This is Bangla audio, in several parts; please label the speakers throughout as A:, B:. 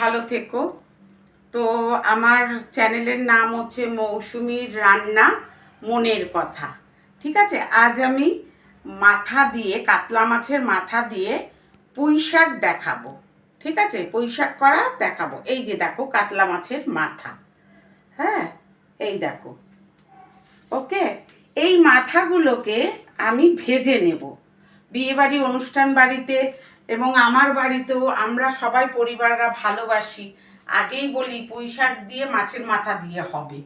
A: ভালো থেকো। তো আমার চ্যানেলের নাম হচ্ছে মৌসুমীর রান্না মনের কথা। ঠিক আছে? আজ আমি মাথা দিয়ে, কাতলা মাছের মাথা দিয়ে পুঁই শাক দেখাবো। ঠিক আছে? পুঁই শাক করা দেখাবো। এই যে দেখো, কাতলা মাছের মাথা। হ্যাঁ? এই দেখো। ওকে? এই মাথাগুলোকে আমি ভেজে নেব। বিয়েবাড়ি অনুষ্ঠান বাড়িতে এবং আমার বাড়িতেও আমরা সবাই পরিবাররা ভালোবাসি। আগেই বলি পুঁই শাক দিয়ে মাছের মাথা দিয়ে হবে।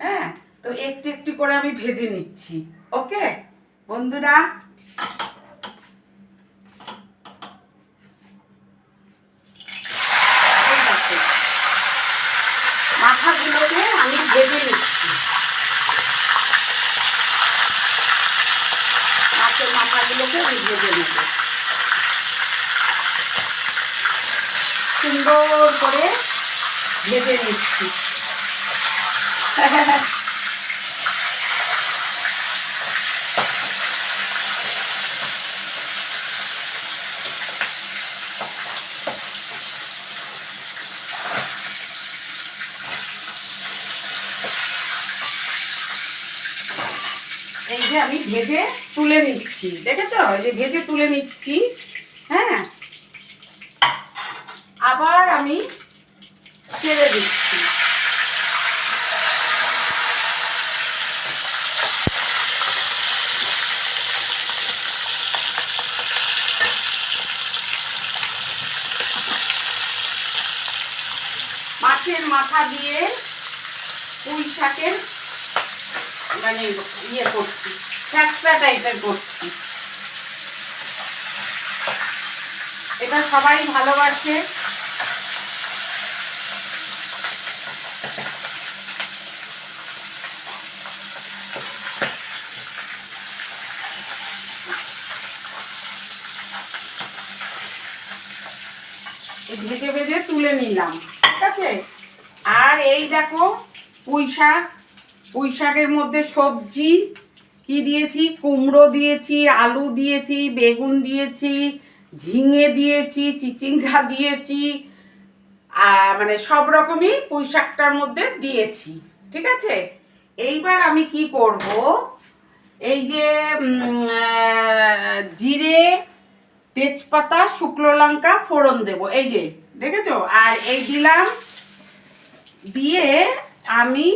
A: হ্যাঁ? তো একটু একটু করে আমি ভেজে নিচ্ছি। ওকে? বন্ধুরা? মাথাগুলোকে আমি ভেজে নিচ্ছি। আমি ভেজে নেব সুন্দর করে ভেজে নিচ্ছি। এই যে আমি ভেজে তুলে নিচ্ছি, দেখেছ? যে ভেজে তুলে নিচ্ছি হ্যাঁ? আবার আমি ছেড়ে দিচ্ছি। মাছের মাথা দিয়ে পুঁই শাকের মানে ইয়ে করছি। এটা সবাই ভালোবাসে। ভেজে ভেজে তুলে নিলাম, ঠিক আছে? আর এই দেখো পুঁই শাক পুঁই শাকের মধ্যে সবজি কি দিয়েছি? কুমড়ো দিয়েছি, আলু দিয়েছি, বেগুন দিয়েছি, ঝিঙে দিয়েছি, চিচিঙ্গা দিয়েছি মানে সব রকমই পুঁই শাকটার মধ্যে দিয়েছি। ঠিক আছে? এইবার আমি কি করব? এই যে জিরে, তেজপাতা, শুকনো লঙ্কা ফোড়ন দেব। এই যে, দেখেছ? আর এই দিলাম দিয়ে আমি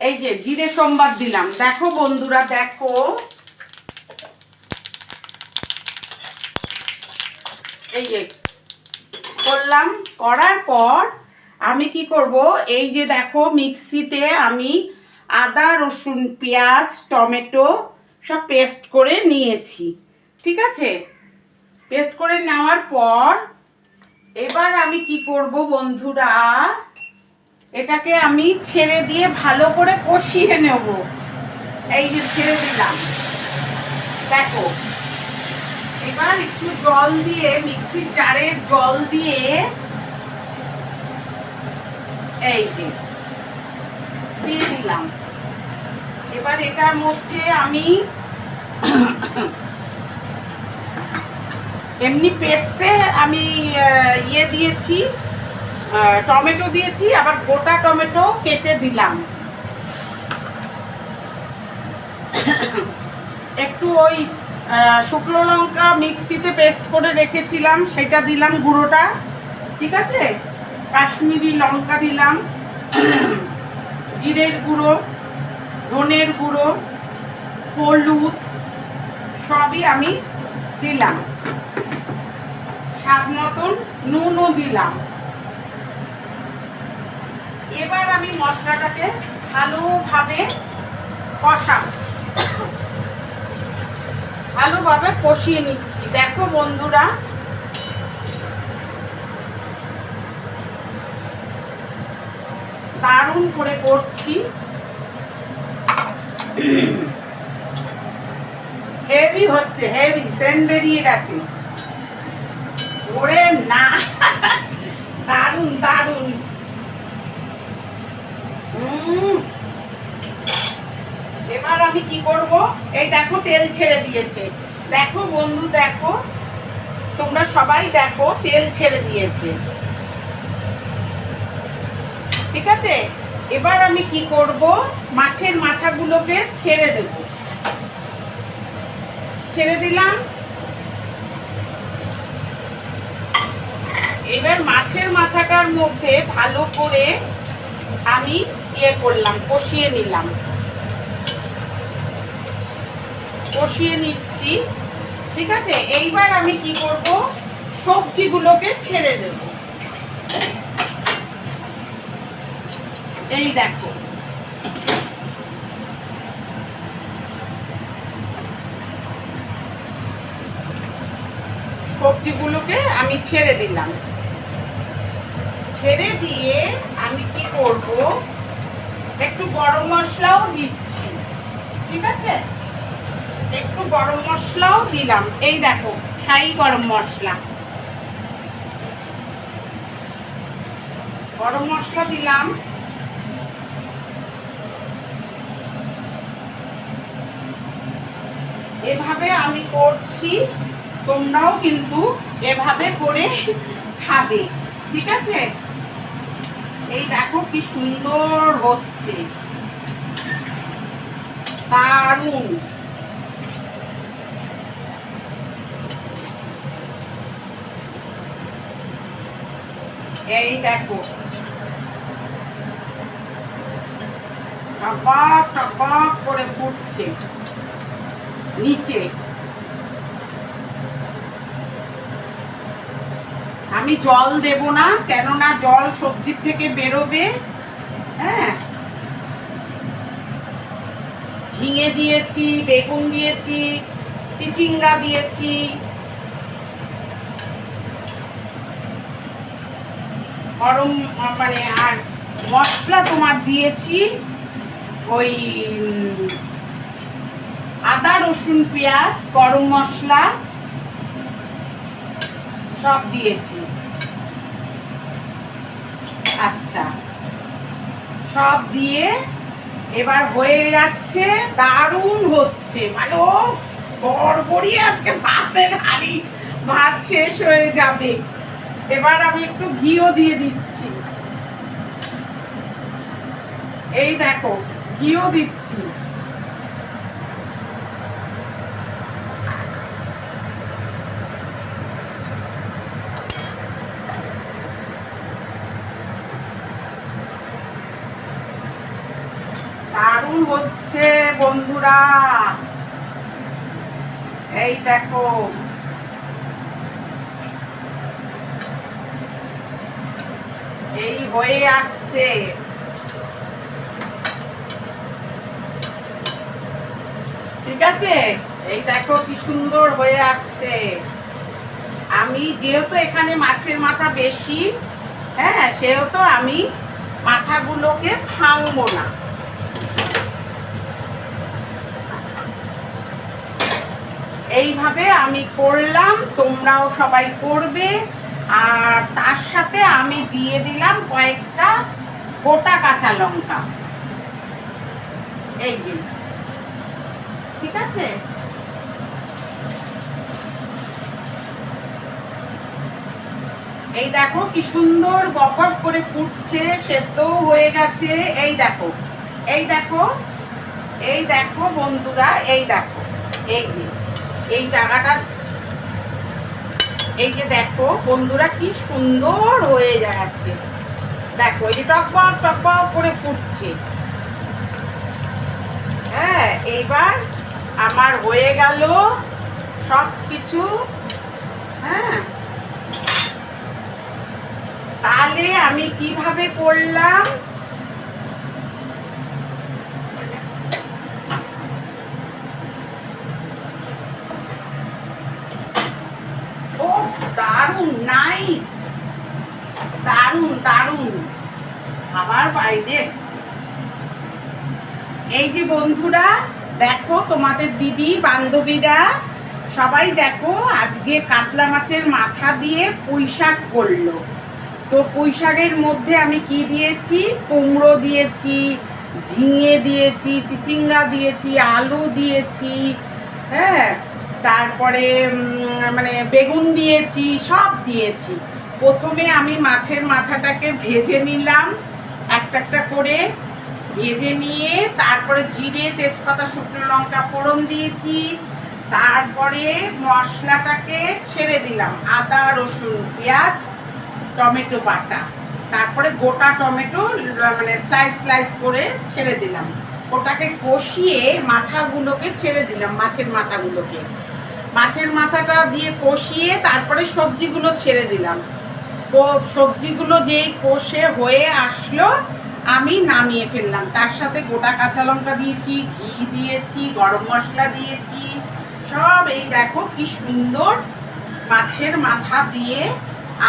A: এই যে জিরে সোমবার দিলাম। দেখো বন্ধুরা, দেখো। এই যে করলাম, করার পর আমি কি করব, এই যে দেখো মিক্সিতে আমি আদা, রসুন, পেঁয়াজ, টমেটো সব পেস্ট করে নিয়েছি, ঠিক আছে? পেস্ট করে নেওয়ার পর এবার আমি কি করব বন্ধুরা? এটাকে আমি ছেড়ে দিয়ে ভালো করে কষিয়ে নেব। এই যে ছেড়ে দিলাম। দেখো, এবার একটু জল দিয়ে, মিক্সির জারের জল দিয়ে, এই যে, দিয়ে দিলাম। এবার এটার মধ্যে আমি এমনি পেস্টে আমি ইয়ে দিয়েছি। টমেটো দিয়েছি, আবার গোটা টমেটো কেটে দিলাম। একটু ওই শুকনো লঙ্কা মিক্সিতে পেস্ট করে রেখেছিলাম, সেটা দিলাম গুঁড়োটা, ঠিক আছে? কাশ্মীরি লঙ্কা দিলাম, জিরের গুঁড়ো, ধনের গুঁড়ো, হলুদ, সবই আমি দিলাম। স্বাদ মতন নুনও দিলাম। এবার আমি মশলাটাকে ভালোভাবে কষাব। ভালোভাবে কষিয়ে নিচ্ছি। দেখো বন্ধুরা। দারুণ করে করছি। হেভি হচ্ছে হেভি সেন্ট বেরিয়ে গেছে। ওরে না। দারুণ দারুণ। এবার আমি কি করব? এই দেখো, তেল ছেড়ে দিয়েছে। দেখো বন্ধু, দেখো, তোমরা সবাই দেখো, তেল ছেড়ে দিয়েছে। ঠিক আছে? এবার আমি কি করব? মাছের মাথাগুলোকে ছেড়ে দেব। ছেড়ে দিলাম। এবার মাছের মাথাটার মধ্যে ভালো করে আমি ইয়ে করলাম, কষিয়ে নিলাম। কষিয়ে নিচ্ছি, ঠিক আছে? এইবার আমি কি করব? সবজিগুলোকে ছেড়ে দেব। এই দেখো। সবজিগুলোকে আমি ছেড়ে দিলাম। ছেড়ে দিয়ে আমি কি করব? একটু গরম মশলাও দিচ্ছি। ঠিক আছে? একটু গরম মশলাও দিলাম। এই দেখো, শাহি গরম মশলা। গরম মশলা দিলাম। এভাবে আমি করছি, তোমরাও কিন্তু এভাবে করে খাবে। ঠিক আছে? এই দেখো কি সুন্দর হচ্ছে। দারুণ। এই দেখো। টপক টপক করে ফুটছে। নিচে। আমি জল দেব না, কেননা জল সবজির থেকে বেরোবে। হ্যাঁ? ঝিঙে দিয়েছি, বেগুন দিয়েছি, চিচিঙ্গা দিয়েছি। গরম মানে আর মশলা তোমার দিয়েছি, ওই আদা, রসুন, পেঁয়াজ, গরম মশলা। সব দিয়েছি। আচ্ছা। সব দিয়ে এবার হয়ে যাচ্ছে, দারুণ হচ্ছে। মানে ও গড়গড়ি আজকে ভাতের হাড়ি। ভাত শেষ হয়ে যাবে। এবার আমি একটু ঘিও দিয়ে দিচ্ছি। এই দেখো, ঘিও দিচ্ছি দারুণ হচ্ছে বন্ধুরা। এই দেখো। এই হয়ে আসছে। ঠিক আছে? এই দেখো কি সুন্দর হয়ে আসছে। আমি যেহেতু এখানে মাছের মাথা বেশি হ্যাঁ সেহেতু আমি মাথাগুলোকে ভাঙবো না। এইভাবে আমি করলাম, তোমরাও সবাই করবে। আর তার সাথে আমি দিয়ে দিলাম কয়েকটা গোটা কাঁচা লঙ্কা। এই যে। ঠিক আছে? এই দেখো কি সুন্দর গপট করে ফুটছে সেদ্ধ হয়ে গেছে। এই দেখো এই দেখো এই দেখো বন্ধুরা, এই দেখো, এই যে। এই জায়গাটা এই যে দেখো, বন্ধুরা কি সুন্দর হয়ে যাচ্ছে। দেখো, এই যে টকবক টকবক করে ফুটছে। হ্যাঁ এইবার আমার হয়ে গেল সব কিছু হ্যাঁ। তাহলে আমি কীভাবে করলাম? দারুণ নাইস দারুণ দারুণ। আবার বাইরে এই যে বন্ধুরা, দেখো তোমাদের দিদি, বান্ধবীরা, সবাই দেখো আজকে কাতলা মাছের মাথা দিয়ে পুঁই শাক করল। তো পুঁই শাকের মধ্যে আমি কি দিয়েছি? কুমড়ো দিয়েছি, ঝিঙে দিয়েছি, চিচিঙ্গা দিয়েছি, আলু দিয়েছি হ্যাঁ? তারপরে মানে বেগুন দিয়েছি, সব দিয়েছি। প্রথমে আমি মাছের মাথাটাকে ভেজে নিলাম, একটা একটা করে ভেজে নিয়ে, তারপরে জিরে, তেজপাতা, শুকনো লঙ্কা ফোড়ন দিয়েছি, তারপরে মশলাটাকে ছেড়ে দিলাম, আদা, রসুন, পেঁয়াজ, টমেটো বাটা। তারপরে গোটা টমেটো মানে স্লাইস স্লাইস করে ছেড়ে দিলাম। ওটাকে কষিয়ে মাথাগুলোকে ছেড়ে দিলাম, মাছের মাথাগুলোকে। মাছের মাথাটা দিয়ে কষিয়ে তারপরে সবজিগুলো ছেড়ে দিলাম। সবজিগুলো যেই কষে হয়ে আসলো, আমি নামিয়ে ফেললাম। তার সাথে গোটা কাঁচা লঙ্কা দিয়েছি, ঘি দিয়েছি, গরম মশলা দিয়েছি। সব এই দেখো কি সুন্দর মাছের মাথা দিয়ে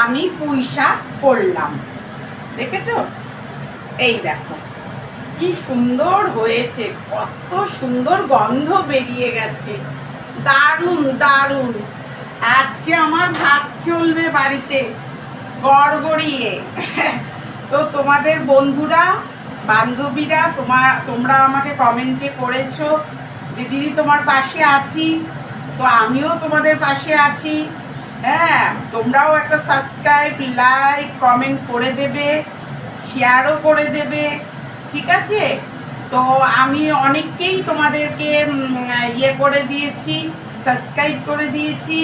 A: আমি পুঁইশাক করলাম। দেখেছ? এই দেখো কি সুন্দর হয়েছে, কত সুন্দর গন্ধ বেরিয়ে গেছে। দারুণ দারুণ। আজকে আমার ভাত চলবে বাড়িতে, গড়গড়িয়ে। তো তোমাদের বন্ধুরা, বান্ধবীরা তোমার তোমরা আমাকে কমেন্টে করেছ যে, দিদি, তোমার পাশে আছি। তো আমিও তোমাদের পাশে আছি। হ্যাঁ তোমরাও একটা সাবস্ক্রাইব লাইক কমেন্ট করে দেবে শেয়ারও করে দেবে। ঠিক আছে? তো আমি অনেককেই তোমাদেরকে ইয়ে করে দিয়েছি সাবস্ক্রাইব করে দিয়েছি।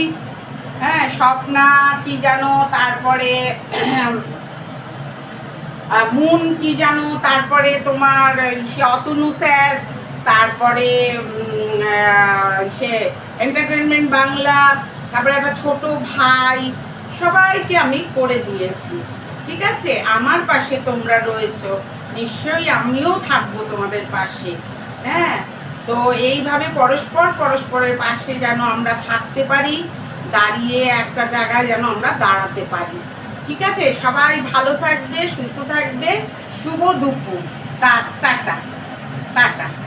A: হ্যাঁ স্বপ্না, কি জানো, তারপরে মুন, কি জানো, তারপরে তোমার, সে অতনু স্যার, তারপরে সে এন্টারটেনমেন্ট বাংলা, তারপরে একটা ছোট ভাই, সবাইকে আমি করে দিয়েছি। ঠিক আছে? আমার পাশে তোমরা রয়েছো। নিশ্চয়ই আমিও থাকব তোমাদের পাশে। হ্যাঁ? তো এইভাবে পরস্পর পরস্পরের পাশে যেন আমরা থাকতে পারি, দাঁড়িয়ে একটা জায়গায় যেন আমরা দাঁড়াতে পারি। ঠিক আছে? সবাই ভালো থাকবে, সুস্থ থাকবে। শুভ দুপুর। টা- টাটা।